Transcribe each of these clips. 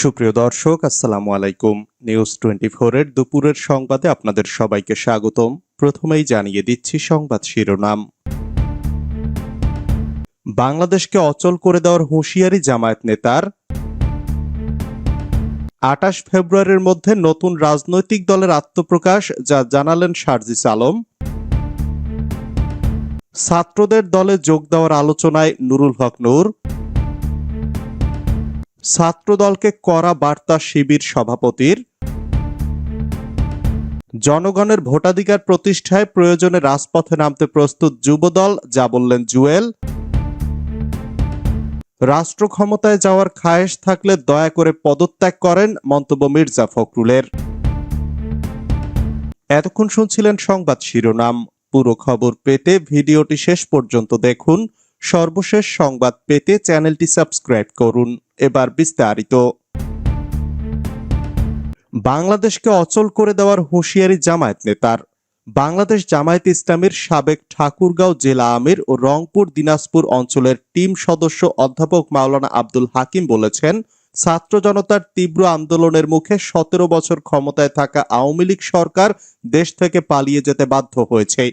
সুপ্রিয় দর্শক, আসসালামু আলাইকুম। নিউজ টোয়েন্টি এর দুপুরের সংবাদে আপনাদের সবাইকে স্বাগতম। প্রথমেই জানিয়ে দিচ্ছি সংবাদ শিরোনাম। বাংলাদেশকে অচল করে দেওয়ার হুঁশিয়ারি জামায়াত নেতার। আটাশ ফেব্রুয়ারির মধ্যে নতুন রাজনৈতিক দলের আত্মপ্রকাশ, যা জানালেন শারজিস আলম। ছাত্রদের দলে যোগ দেওয়ার আলোচনায় নুরুল হক নূর। ছাত্রদলকে করা বার্তা শিবির সভাপতির। জনগণের ভোটাধিকার প্রতিষ্ঠায় প্রয়োজনে রাজপথে নামতে প্রস্তুত যুবদল, যা বললেন জুয়েল। রাষ্ট্র ক্ষমতায় যাওয়ার খায়েশ থাকলে দয়া করে পদত্যাগ করেন মন্তব্য মির্জা ফখরুলের। এতক্ষণ শুনছিলেন সংবাদ শিরোনাম। পুরো খবর পেতে ভিডিওটি শেষ পর্যন্ত দেখুন। সর্বশেষ সংবাদ পেতে চ্যানেলটি সাবস্ক্রাইব করুন। এবার বিস্তারিত। বাংলাদেশকে অচল করে দেওয়ার হুঁশিয়ারি জামায়াত নেতার। বাংলাদেশ জামায়াত ইসলামীর সাবেক ঠাকুরগাঁও জেলা আমির ও রংপুর দিনাজপুর অঞ্চলের টিম সদস্য অধ্যাপক মাওলানা আব্দুল হাকিম বলেছেন, ছাত্র জনতার তীব্র আন্দোলনের মুখে সতেরো বছর ক্ষমতায় থাকা আওয়ামী লীগ সরকার দেশ থেকে পালিয়ে যেতে বাধ্য হয়েছে।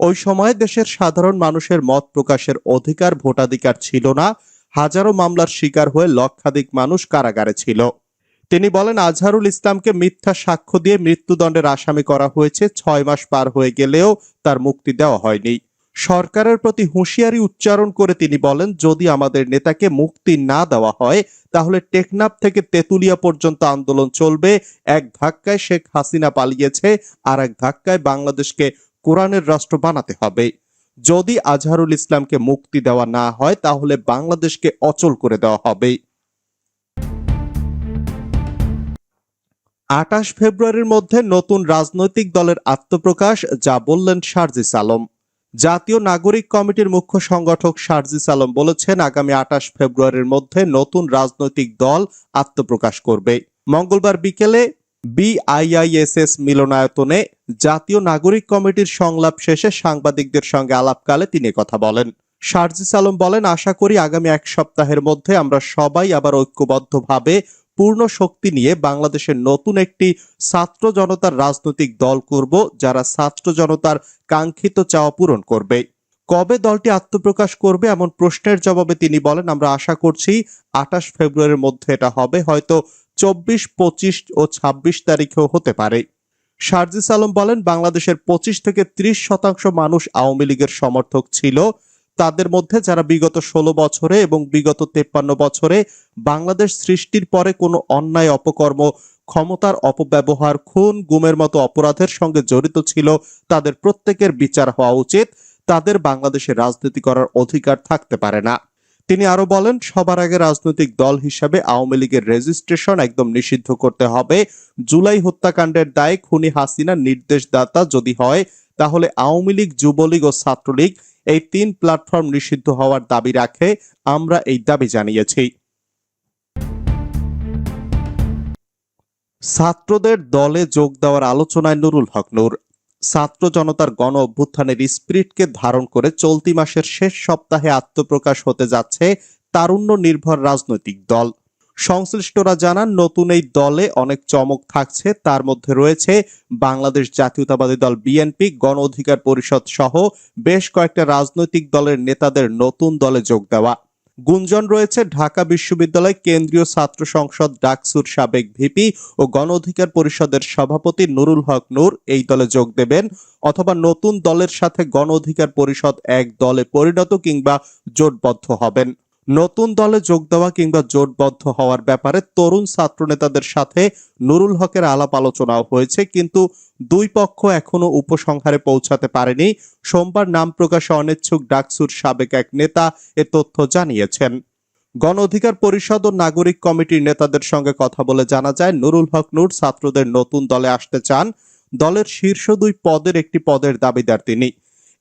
ওই সময় দেশের সাধারণ মানুষের মত প্রকাশের অধিকার ভোটাধিকার ছিল না। হাজারো মামলার শিকার হয়ে লক্ষাধিক মানুষ কারাগারে ছিল। তিনি বলেন, আজহারুল ইসলামকে মিথ্যা সাক্ষ্য দিয়ে মৃত্যুদণ্ডের আসামি করা হয়েছে। ছয় মাস পার হয়ে গেলেও তার মুক্তি দেওয়া হয়নি। সরকারের প্রতি হুঁশিয়ারি উচ্চারণ করে তিনি বলেন, যদি আমাদের নেতাকে মুক্তি না দেওয়া হয়, তাহলে টেকনাফ থেকে তেতুলিয়া পর্যন্ত আন্দোলন চলবে। এক ধাক্কায় শেখ হাসিনা পালিয়েছে আর এক ধাক্কায় বাংলাদেশকে কোরআনের রাষ্ট্র বানাতে হবে। যদি আজহারুল ইসলামকে মুক্তি দেওয়া না হয়, তাহলে বাংলাদেশকে অচল করে দেওয়া হবে। আঠাশ ফেব্রুয়ারির মধ্যে নতুন রাজনৈতিক দলের আত্মপ্রকাশ, যা বললেন শারজিস আলম। জাতীয় নাগরিক কমিটির মুখ্য সংগঠক শারজিস আলম বলেছেন, আগামী আঠাশ ফেব্রুয়ারির মধ্যে নতুন রাজনৈতিক দল আত্মপ্রকাশ করবে। মঙ্গলবার বিকেলে বিআইআইএসএস মিলনায়তনে জাতীয় নাগরিক কমিটির সংলাপ শেষে সাংবাদিকদের সঙ্গে আলাপকালে তিনি কথা বলেন। শারজিস আলম বলেন, আশা করি আগামী এক সপ্তাহের মধ্যে আমরা সবাই আবার ঐক্যবদ্ধভাবে পূর্ণ শক্তি নিয়ে বাংলাদেশের নতুন একটি ছাত্র জনতার রাজনৈতিক দল করব, যারা ছাত্র জনতার কাঙ্ক্ষিত চাওয়া পূরণ করবে। কবে দলটি আত্মপ্রকাশ করবে এমন প্রশ্নের জবাবে তিনি বলেন, আমরা আশা করছি আঠাশ ফেব্রুয়ারির মধ্যে এটা হবে। হয়তো চব্বিশ, পঁচিশ ও ছাব্বিশ তারিখেও হতে পারে। শারজিস আলম বলেন, বাংলাদেশের পঁচিশ থেকে ত্রিশ শতাংশ মানুষ আওয়ামী লীগের সমর্থক ছিল। তাদের মধ্যে যারা বিগত ষোলো বছরে এবং বিগত তেপ্পান্ন বছরে বাংলাদেশ সৃষ্টির পরে কোনো অন্যায় অপকর্ম, ক্ষমতার অপব্যবহার, খুন, গুমের মতো অপরাধের সঙ্গে জড়িত ছিল, তাদের প্রত্যেকের বিচার হওয়া উচিত। তাদের বাংলাদেশে রাজনীতি করার অধিকার থাকতে পারে না। তিনি আরও বলেন, সবার আগে রাজনৈতিক দল হিসাবে আওয়ামী লীগের রেজিস্ট্রেশন একদম নিষিদ্ধ করতে হবে। জুলাই হত্যাকাণ্ডের দায়ে খুনি হাসিনা নির্দেশদাতা যদি হয়, তাহলে আওয়ামী লীগ, যুবলীগ ও ছাত্রলীগ এই তিন প্ল্যাটফর্ম নিষিদ্ধ হওয়ার দাবি রাখে। আমরা এই দাবি জানিয়েছি। ছাত্রদের দলে যোগ দেওয়ার আলোচনায় নুরুল হক নূর। ছাত্র জনতার গণ অভ্যুত্থানের স্পিরিটকে ধারণ করে চলতি মাসের শেষ সপ্তাহে আত্মপ্রকাশ হতে যাচ্ছে তারুণ্য নির্ভর রাজনৈতিক দল। সংশ্লিষ্টরা জানান, নতুন এই দলে অনেক চমক থাকছে। তার মধ্যে রয়েছে বাংলাদেশ জাতীয়তাবাদী দল বিএনপি, গণ অধিকার পরিষদ সহ বেশ কয়েকটা রাজনৈতিক দলের নেতাদের নতুন দলে যোগ দেওয়া। গুঞ্জন রয়েছে, ঢাকা বিশ্ববিদ্যালয় কেন্দ্রীয় ছাত্র সংসদ ডাকসুর সাবেক ভিপি ও গণ অধিকার পরিষদের সভাপতি নুরুল হক নূর এই দলে যোগ দেবেন অথবা নতুন দলের সাথে গণ অধিকার পরিষদ এক দলে পরিণত কিংবা জোটবদ্ধ হবেন। নতুন দলে যোগ দেওয়া কিংবা জোটবদ্ধ হওয়ার ব্যাপারে তরুণ ছাত্র নেতাদের সাথে নুরুল হকের আলাপ আলোচনাও হয়েছে, কিন্তু দুই পক্ষ এখনও উপসংহারে পৌঁছাতে পারেনি। সোমবার নাম প্রকাশে অনিচ্ছুক ডাকসুর সাবেক এক নেতা এ তথ্য জানিয়েছেন। গণ অধিকার পরিষদ ও নাগরিক কমিটির নেতাদের সঙ্গে কথা বলে জানা যায়, নুরুল হক নূর ছাত্রদের নতুন দলে আসতে চান। দলের শীর্ষ দুই পদের একটি পদের দাবিদার তিনি।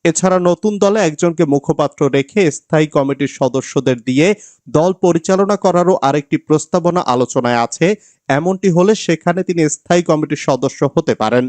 এছাড়া নতুন দলে একজনকে মুখপাত্র রেখে স্থায়ী কমিটির সদস্যদের দিয়ে দল পরিচালনা করারও আরেকটি প্রস্তাবনা আলোচনায় আছে। এমনটি হলে সেখানে তিনি স্থায়ী কমিটির সদস্য হতে পারেন।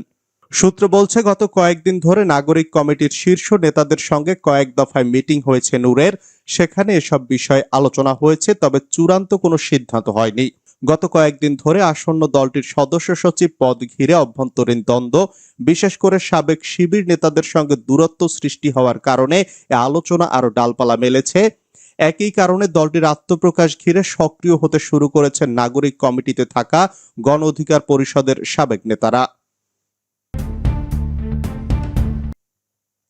সূত্র বলছে, গত কয়েকদিন ধরে নাগরিক কমিটির শীর্ষ নেতাদের সঙ্গে কয়েক দফায় মিটিং হয়েছে নূরের। সেখানে এসব বিষয়ে আলোচনা হয়েছে, তবে চূড়ান্ত কোনো সিদ্ধান্ত হয়নি। গত কয়েকদিন ধরে আসন্ন দলটির সদস্য সচিব পদ ঘিরে অভ্যন্তরীণ দ্বন্দ্ব, বিশেষ করে সাবেক শিবির নেতাদের সঙ্গে দূরত্ব সৃষ্টি হওয়ার কারণে আলোচনা আরও ডালপালা মেলেছে। একই কারণে দলটির আত্মপ্রকাশ ঘিরে সক্রিয় হতে শুরু করেছে নাগরিক কমিটিতে থাকা গণ অধিকার পরিষদের সাবেক নেতারা।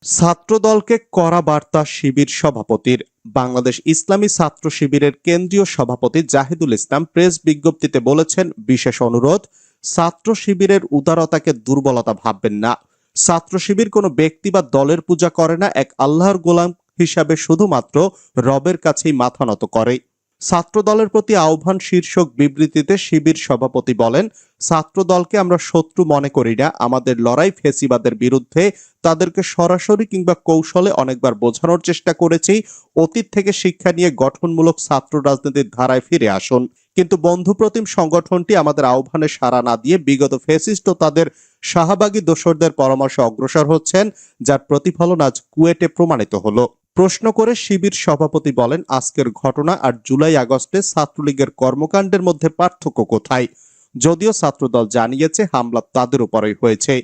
ছাত্রদলকে কড়া বার্তা শিবির সভাপতির। বাংলাদেশ ইসলামী ছাত্র শিবিরের কেন্দ্রীয় সভাপতি জাহিদুল ইসলাম প্রেস বিজ্ঞপ্তিতে বলেছেন, বিশেষ অনুরোধ, ছাত্র শিবিরের উদারতাকে দুর্বলতা ভাববেন না। ছাত্র শিবির কোনো ব্যক্তি বা দলের পূজা করে না, এক আল্লাহর গোলাম হিসাবে শুধুমাত্র রবের কাছেই মাথা নত করে। ছাত্র দলের প্রতি আহ্বান শীর্ষক বিবৃতিতে শিবির সভাপতি বলেন ছাত্র দলকে আমরা শত্রু মনে করি না। আমাদের লড়াই ফেসিবাদের বিরুদ্ধে। তাদেরকে সরাসরি কিংবা কৌশলে অনেকবার বোঝানোর চেষ্টা করেছি। অতীত থেকে শিক্ষা নিয়ে গঠনমূলক ছাত্র রাজনীতির ধারায় ফিরে আসুন। কিন্তু বন্ধুপ্রতিম সংগঠনটি আমাদের আহ্বানে সাড়া না দিয়ে বিগত ফেসিস্ট তাদের শাহবাগী দোসরদের পরামর্শে অগ্রসর হচ্ছেন, যার প্রতিফলন আজ কুয়েটে প্রমাণিত হলো। প্রশ্ন করে শিবির সভাপতি বলেন, আজকের ঘটনা আর জুলাই আগস্টে ছাত্রলীগের কর্মকাণ্ডের মধ্যে পার্থক্য কোথায়? যদিও ছাত্রদল জানিয়েছে, হামলা তাদের উপরেই হয়েছে।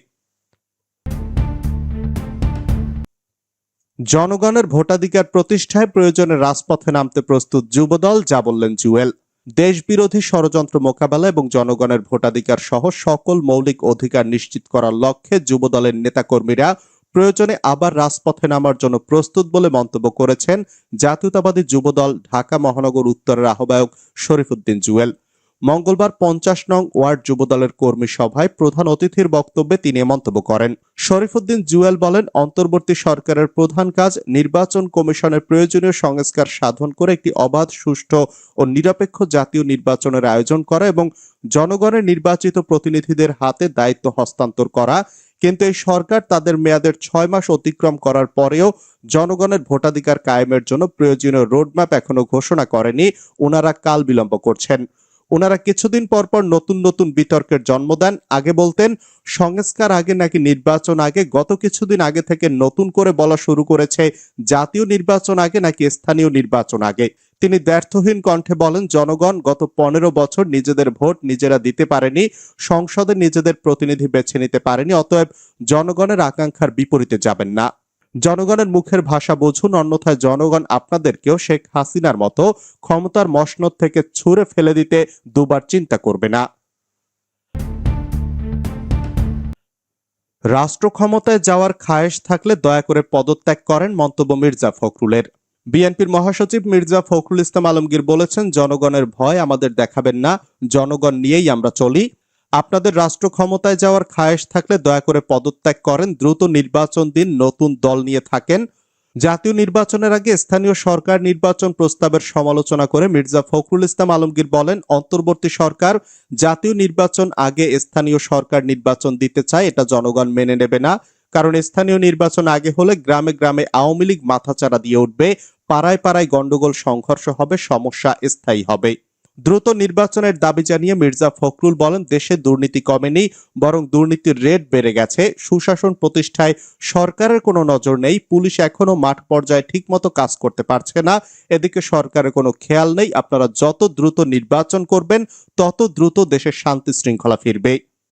জনগণের ভোটাধিকার প্রতিষ্ঠায় প্রয়োজনে রাজপথে নামতে প্রস্তুত যুবদল, যা বললেন জুয়েল। দেশবিরোধী ষড়যন্ত্র মোকাবেলা এবং জনগণের ভোটাধিকার সহ সকল মৌলিক অধিকার নিশ্চিত করার লক্ষ্যে যুবদলের নেতাকর্মীরা প্রয়োজনে আবার রাজপথে নামার জন্য প্রস্তুত বলে মন্তব্য করেছেন জাতীয়তাবাদী যুবদল ঢাকা মহানগর উত্তরের আহ্বায়ক শরীফুদ্দিন জুয়েল। মঙ্গলবার পঞ্চাশ নং ওয়ার্ড যুবদলের কর্মী সভায় প্রধান অতিথির বক্তব্যে তিনি মন্তব্য করেন। শরীফুদ্দিন জুয়েল বলেন, অন্তর্বর্তী সরকারের প্রধান কাজ নির্বাচন কমিশনের প্রয়োজনীয় সংস্কার সাধন করে একটি অবাধ, সুষ্ঠু ও নিরপেক্ষ জাতীয় নির্বাচনের আয়োজন করা এবং জনগণের নির্বাচিত প্রতিনিধিদের হাতে দায়িত্ব হস্তান্তর করা কিন্তু এই সরকার তাদের মেয়াদের ছয় মাস অতিক্রম করার পরেও জনগণের ভোটাধিকার কায়েমের জন্য প্রয়োজনীয় রোডম্যাপ এখনও ঘোষণা করেনি ওনারা কাল বিলম্ব করছেন। ওনারা কিছুদিন পর পর নতুন নতুন বিতর্কের জন্ম দেন। আগে বলতেন, সংস্কার আগে নাকি নির্বাচন আগে, গত কিছুদিন আগে থেকে নতুন করে বলা শুরু করেছে জাতীয় নির্বাচন আগে নাকি স্থানীয় নির্বাচন আগে। তিনি দ্ব্যর্থহীন কণ্ঠে বলেন, জনগণ গত পনেরো বছর নিজেদের ভোট নিজেরা দিতে পারেনি, সংসদে নিজেদের প্রতিনিধি বেছে নিতে পারেনি, অতএব জনগণের আকাঙ্ক্ষার বিপরীতে যাবেন না। জনগণের মুখের ভাষা বুঝুন, অন্যথায় জনগণ আপনাদেরকেও শেখ হাসিনার মতো ক্ষমতার মসনদ থেকে ছুঁড়ে ফেলে দিতে দুবার চিন্তা করবে না। রাষ্ট্র ক্ষমতায় যাওয়ার খায়েশ থাকলে দয়া করে পদত্যাগ করেন মন্তব্য মির্জা ফখরুলের। বিএনপির মহাসচিব মির্জা ফখরুল ইসলাম আলমগীর বলেছেন, জনগণের ভয় আমাদের দেখাবেন না, জনগণ নিয়েই আমরা চলি। আপনাদের রাষ্ট্র ক্ষমতায় যাওয়ার খায়েশ থাকলে দয়া করে পদত্যাগ করেন, দ্রুত নির্বাচন দিন, নতুন দল নিয়ে থাকেন। জাতীয় নির্বাচনের আগে স্থানীয় সরকার নির্বাচন প্রস্তাবের সমালোচনা করে মির্জা ফখরুল ইসলাম আলমগীর বলেন, অন্তর্বর্তী সরকার জাতীয় নির্বাচন আগে স্থানীয় সরকার নির্বাচন দিতে চায়, এটা জনগণ মেনে নেবে না। কারণ স্থানীয় নির্বাচন আগে হলে গ্রামে গ্রামে আওয়ামী লীগ মাথাচাড়া দিয়ে উঠবে, পাড়ায় পাড়ায় গন্ডগোল সংঘর্ষ হবে, সমস্যা স্থায়ী হবে। দ্রুত নির্বাচনের দাবি জানিয়ে মির্জা ফখরুল বলেন, দেশে দুর্নীতি কমেনি, বরং দুর্নীতির রেট বেড়ে গেছে। সুশাসন প্রতিষ্ঠায় সরকারের কোনো নজর নেই, পুলিশ এখনও মাঠ পর্যায়ে ঠিকমতো কাজ করতে পারছে না। এদিকে সরকারের কোনো খেয়াল নেই, আপনারা যত দ্রুত নির্বাচন করবেন, তত দ্রুত দেশের শান্তি শৃঙ্খলা ফিরবে।